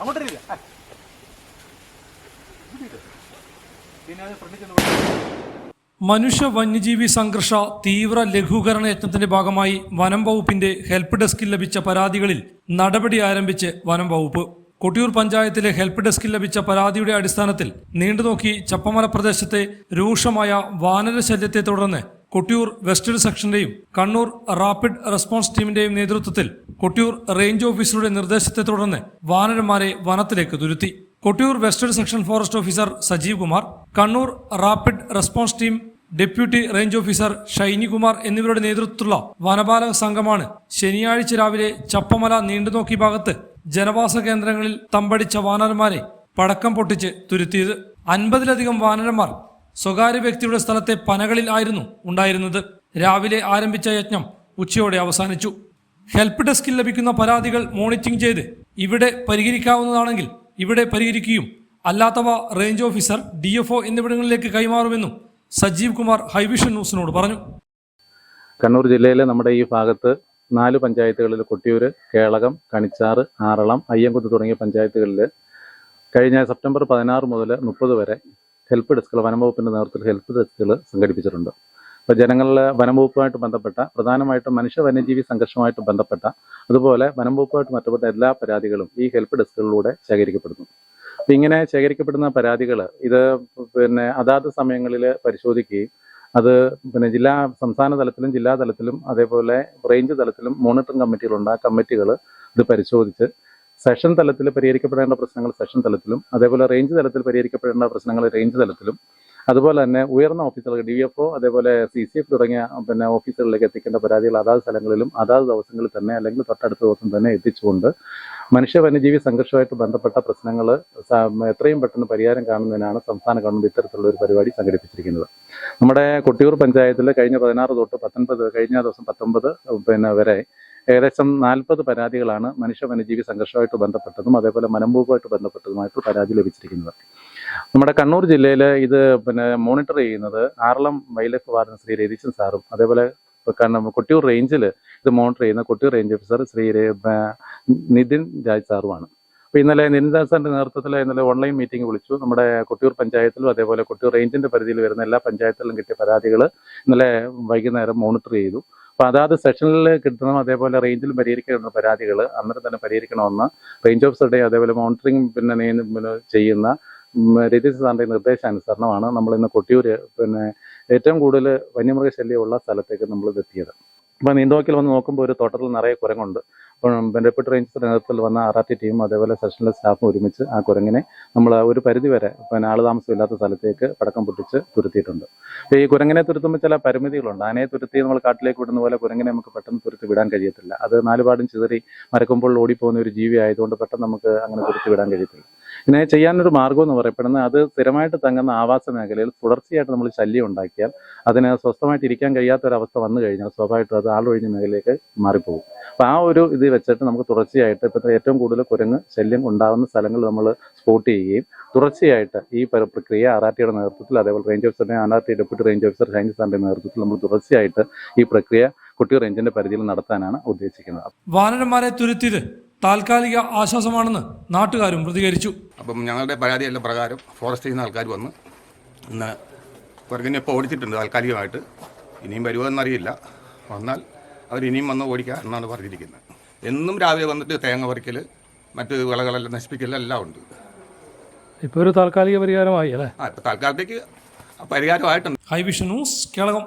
അങ്ങോട്ട് മനുഷ്യ വന്യജീവി സംഘർഷ തീവ്ര ലഘൂകരണ യജ്ഞത്തിന്റെ ഭാഗമായി വനം വകുപ്പിന്റെ ഹെൽപ്പ് ഡെസ്കിൽ ലഭിച്ച പരാതികളിൽ നടപടി ആരംഭിച്ച് വനം വകുപ്പ്. കൊട്ടിയൂർ പഞ്ചായത്തിലെ ഹെൽപ്പ് ഡെസ്കിൽ ലഭിച്ച പരാതിയുടെ അടിസ്ഥാനത്തിൽ നീണ്ടുനോക്കി ചപ്പമല പ്രദേശത്തെ രൂക്ഷമായ വാനര ശല്യത്തെ തുടർന്ന് കൊട്ടിയൂർ വെസ്റ്റേൺ സെക്ഷന്റെയും കണ്ണൂർ റാപ്പിഡ് റെസ്പോൺസ് ടീമിന്റെയും നേതൃത്വത്തിൽ കൊട്ടിയൂർ റേഞ്ച് ഓഫീസറുടെ നിർദ്ദേശത്തെ തുടർന്ന് വാനരന്മാരെ വനത്തിലേക്ക് തുരുത്തി. Kottiyoor western section forest officer Sajeev Kumar Kannur rapid response team deputy range officer Shinykumar എന്നിവരുടെ നേതൃത്വത്തിലുള്ള വനപാലക സംഘമാണ് ശനിയാഴ്ച രാവിലെ ചപ്പമല നീണ്ടുനോക്കി ഭാഗത്ത് ജനവാസ കേന്ദ്രങ്ങളിൽ തമ്പടിച്ച വാനരന്മാരെ പടക്കം പൊട്ടിച്ച് തുരുത്തിയത്. അൻപതിലധികം വാനരന്മാർ സ്വകാര്യ വ്യക്തിയുടെ സ്ഥലത്തെ പനകളിൽ ആയിരുന്നു ഉണ്ടായിരുന്നത്. രാവിലെ ആരംഭിച്ച യജ്ഞം ഉച്ചയോടെ അവസാനിച്ചു. ഹെൽപ്പ് ഡെസ്കിൽ ലഭിക്കുന്ന പരാതികൾ മോണിറ്ററിംഗ് ചെയ്ത് ഇവിടെ പരിഹരിക്കാവുന്നതാണെങ്കിൽ ഇവിടെ പരിഹരിക്കുകയും അല്ലാത്തവ റേഞ്ച് ഓഫീസർ ഡി എഫ് എന്നിവിടങ്ങളിലേക്ക് കൈമാറുമെന്നും സജീവ് കുമാർ ഹൈവിഷൻ ന്യൂസിനോട് പറഞ്ഞു. കണ്ണൂർ ജില്ലയിലെ നമ്മുടെ ഈ ഭാഗത്ത് നാല് പഞ്ചായത്തുകളിൽ കൊട്ടിയൂർ കേളകം കണിച്ചാറ് ആറളം അയ്യങ്കുത്ത് തുടങ്ങിയ പഞ്ചായത്തുകളിൽ കഴിഞ്ഞ സെപ്റ്റംബർ പതിനാറ് മുതൽ മുപ്പത് വരെ ഹെൽപ്പ് ഡെസ്കുകൾ വനംവകുപ്പിന്റെ നേതൃത്വത്തിൽ ഹെൽപ്പ് ഡെസ്കുകൾ സംഘടിപ്പിച്ചിട്ടുണ്ട്. അപ്പോൾ ജനങ്ങളിലെ വനംവകുപ്പുമായിട്ട് ബന്ധപ്പെട്ട പ്രധാനമായിട്ടും മനുഷ്യ വന്യജീവി സംഘർഷവുമായിട്ട് ബന്ധപ്പെട്ട അതുപോലെ വനംവകുപ്പുമായിട്ട് ബന്ധപ്പെട്ട എല്ലാ പരാതികളും ഈ ഹെൽപ്പ് ഡെസ്കുകളിലൂടെ ശേഖരിക്കപ്പെടുന്നു. അപ്പോൾ ഇങ്ങനെ ശേഖരിക്കപ്പെടുന്ന പരാതികൾ ഇത് പിന്നെ അതാത് സമയങ്ങളിൽ പരിശോധിക്കുകയും അത് പിന്നെ ജില്ലാ സംസ്ഥാന തലത്തിലും ജില്ലാ തലത്തിലും അതേപോലെ റേഞ്ച് തലത്തിലും മോണിറ്ററിംഗ് കമ്മിറ്റികളുണ്ട്. ആ കമ്മിറ്റികൾ ഇത് പരിശോധിച്ച് സെഷൻ തലത്തിൽ പരിഹരിക്കപ്പെടേണ്ട പ്രശ്നങ്ങൾ സെഷൻ തലത്തിലും അതേപോലെ റേഞ്ച് തലത്തിൽ പരിഹരിക്കപ്പെടേണ്ട പ്രശ്നങ്ങൾ റേഞ്ച് തലത്തിലും അതുപോലെ തന്നെ ഉയർന്ന ഓഫീസുകൾ ഡി എഫ് ഒ അതേപോലെ സി സി എഫ് തുടങ്ങിയ പിന്നെ ഓഫീസുകളിലേക്ക് എത്തിക്കേണ്ട പരാതികൾ അതാത് സ്ഥലങ്ങളിലും അതാത് ദിവസങ്ങളിൽ തന്നെ അല്ലെങ്കിൽ തൊട്ടടുത്ത ദിവസം തന്നെ എത്തിച്ചുകൊണ്ട് മനുഷ്യ വന്യജീവി സംഘർഷമായിട്ട് ബന്ധപ്പെട്ട പ്രശ്നങ്ങൾ എത്രയും പെട്ടെന്ന് പരിഹാരം കാണുന്നതിനാണ് സംസ്ഥാന ഗവൺമെന്റ് ഇത്തരത്തിലുള്ള ഒരു പരിപാടി സംഘടിപ്പിച്ചിരിക്കുന്നത്. നമ്മുടെ കൊട്ടിയൂർ പഞ്ചായത്തിൽ കഴിഞ്ഞ പതിനാറ് തൊട്ട് പത്തൊൻപത് കഴിഞ്ഞ ദിവസം പത്തൊമ്പത് പിന്നെ വരെ ഏകദേശം നാൽപ്പത് പരാതികളാണ് മനുഷ്യ വന്യജീവി സംഘർഷമായിട്ട് ബന്ധപ്പെട്ടതും അതേപോലെ മനംഭൂവുമായിട്ട് ബന്ധപ്പെട്ടതുമായിട്ട് പരാതി ലഭിച്ചിരിക്കുന്നത്. നമ്മുടെ കണ്ണൂർ ജില്ലയിൽ ഇത് പിന്നെ മോണിറ്റർ ചെയ്യുന്നത് Aralam wild life warden Shri Ratheeshan സാറും അതേപോലെ കാരണം കൊട്ടിയൂർ റേഞ്ചിൽ ഇത് മോണിറ്റർ ചെയ്യുന്ന കൊട്ടിയൂർ റേഞ്ച് ഓഫീസർ ശ്രീ നിതിൻ രാജ് സാറുമാണ്. അപ്പോൾ ഇന്നലെ നിതിൻ രാജ് സാറിന്റെ നേതൃത്വത്തിൽ ഇന്നലെ ഓൺലൈൻ മീറ്റിംഗ് വിളിച്ചു. നമ്മുടെ കൊട്ടിയൂർ പഞ്ചായത്തിലും അതേപോലെ കൊട്ടിയൂർ റേഞ്ചിന്റെ പരിധിയിൽ വരുന്ന എല്ലാ പഞ്ചായത്തിലും കിട്ടിയ പരാതികൾ ഇന്നലെ വൈകുന്നേരം മോണിറ്റർ ചെയ്തു. അപ്പോൾ അതാത് സെഷനിൽ കിട്ടണം അതേപോലെ റേഞ്ചിൽ പരിഹരിക്കേണ്ട പരാതികൾ അന്നേരം തന്നെ പരിഹരിക്കണമെന്ന് റേഞ്ച് ഓഫീസറുടെ അതേപോലെ മോണിറ്ററിംഗ് പിന്നെ പിന്നെ ചെയ്യുന്ന രതീഷ് സാറിന്റെ നിർദ്ദേശാനുസരണമാണ് നമ്മൾ ഇന്ന് കൊട്ടിയൂർ പിന്നെ ഏറ്റവും കൂടുതൽ വന്യമൃഗശല്യമുള്ള സ്ഥലത്തേക്ക് നമ്മൾ ഇത് എത്തിയത് അപ്പോൾ നീന്തോക്കിൽ വന്ന് നോക്കുമ്പോൾ ഒരു തോട്ടത്തിൽ നിറയെ കുരങ്ങുണ്ട്. അപ്പം ബെൻഡപ്പെട്ട് റേഞ്ചിന്റെ നേതൃത്വത്തിൽ വന്ന ആർ ആർ ടി ടീമും അതേപോലെ സെഷനിലെ സ്റ്റാഫും ഒരുമിച്ച് ആ കുരങ്ങിനെ നമ്മൾ ഒരു പരിധി വരെ ആൾ താമസമില്ലാത്ത സ്ഥലത്തേക്ക് പടക്കം പൊട്ടിച്ച് തുരുത്തിയിട്ടുണ്ട്. അപ്പോൾ ഈ കുരങ്ങിനെ തുരുത്തുമ്പോൾ ചില പരിമിതികളുണ്ട്. ആനയെ തുരുത്തി നമ്മൾ കാട്ടിലേക്ക് വിടുന്ന പോലെ കുരങ്ങിനെ നമുക്ക് പെട്ടെന്ന് തുരുത്തി വിടാൻ കഴിയത്തില്ല. അത് നാലുപാടും ചിതറി മരക്കുമ്പോൾ ഓടിപ്പോകുന്ന ഒരു ജീവി ആയതുകൊണ്ട് പെട്ടെന്ന് നമുക്ക് അങ്ങനെ തുരുത്തി വിടാൻ കഴിയത്തില്ല. ഇതിനെ ചെയ്യാനൊരു മാർഗം എന്ന് പറയപ്പെടുന്നത് അത് സ്ഥിരമായിട്ട് തങ്ങുന്ന ആവാസ മേഖലയിൽ തുടർച്ചയായിട്ട് നമ്മൾ ശല്യം ഉണ്ടാക്കിയാൽ അതിന് സ്വസ്ഥമായിട്ട് ഇരിക്കാൻ കഴിയാത്ത ഒരു അവസ്ഥ വന്നു കഴിഞ്ഞാൽ സ്വാഭാവികമായിട്ടും അത് ആളൊഴിഞ്ഞ മേഖലയിലേക്ക് മാറിപ്പോകും. അപ്പം ആ ഒരു ഇത് വെച്ചിട്ട് നമുക്ക് തുടർച്ചയായിട്ട് ഇപ്പം ഏറ്റവും കൂടുതൽ കുരങ്ങ് ശല്യം ഉണ്ടാകുന്ന സ്ഥലങ്ങൾ നമ്മൾ സ്പോട്ട് ചെയ്യുകയും തുടർച്ചയായിട്ട് ഈ പ്രക്രിയ ടിയുടെ നേതൃത്വത്തിൽ അതേപോലെ റേഞ്ച് ഓഫീസറിനെ ടി ഡെപ്യൂട്ടി റേഞ്ച് ഓഫീസർ സയൻസ് സാറിന്റെ നേതൃത്വത്തിൽ നമ്മൾ തുടർച്ചയായിട്ട് ഈ പ്രക്രിയ കുട്ടിയൂർ റേഞ്ചിന്റെ പരിധിയിൽ നടത്താനാണ് ഉദ്ദേശിക്കുന്നത്. വാനരന്മാരെ തുരുത്തിയത് താൽക്കാലിക ആശ്വാസമാണെന്ന് നാട്ടുകാരും പ്രതികരിച്ചു. അപ്പം ഞങ്ങളുടെ പരാതിയെല്ലാം പ്രകാരം ഫോറസ്റ്റ് ചെയ്യുന്ന ആൾക്കാർ വന്ന് ഇന്ന് കുരങ്ങിനെ ഇപ്പോൾ ഓടിച്ചിട്ടുണ്ട് താൽക്കാലികമായിട്ട്. ഇനിയും വരുമോയെന്നറിയില്ല വന്നാൽ അവർ ഇനിയും വന്ന് ഓടിക്കുക എന്നാണ് പറഞ്ഞിരിക്കുന്നത്. എന്നും രാവിലെ വന്നിട്ട് തേങ്ങ പറിക്കൽ മറ്റ് വിളകളെല്ലാം നശിപ്പിക്കൽ എല്ലാം ഉണ്ട്. ഇപ്പോൾ ഒരു താൽക്കാലിക പരിഹാരമായി അല്ലേ? ആ ഇപ്പോൾ താൽക്കാലത്തേക്ക് പരിഹാരമായിട്ടുണ്ട്. High vision news Kelakam.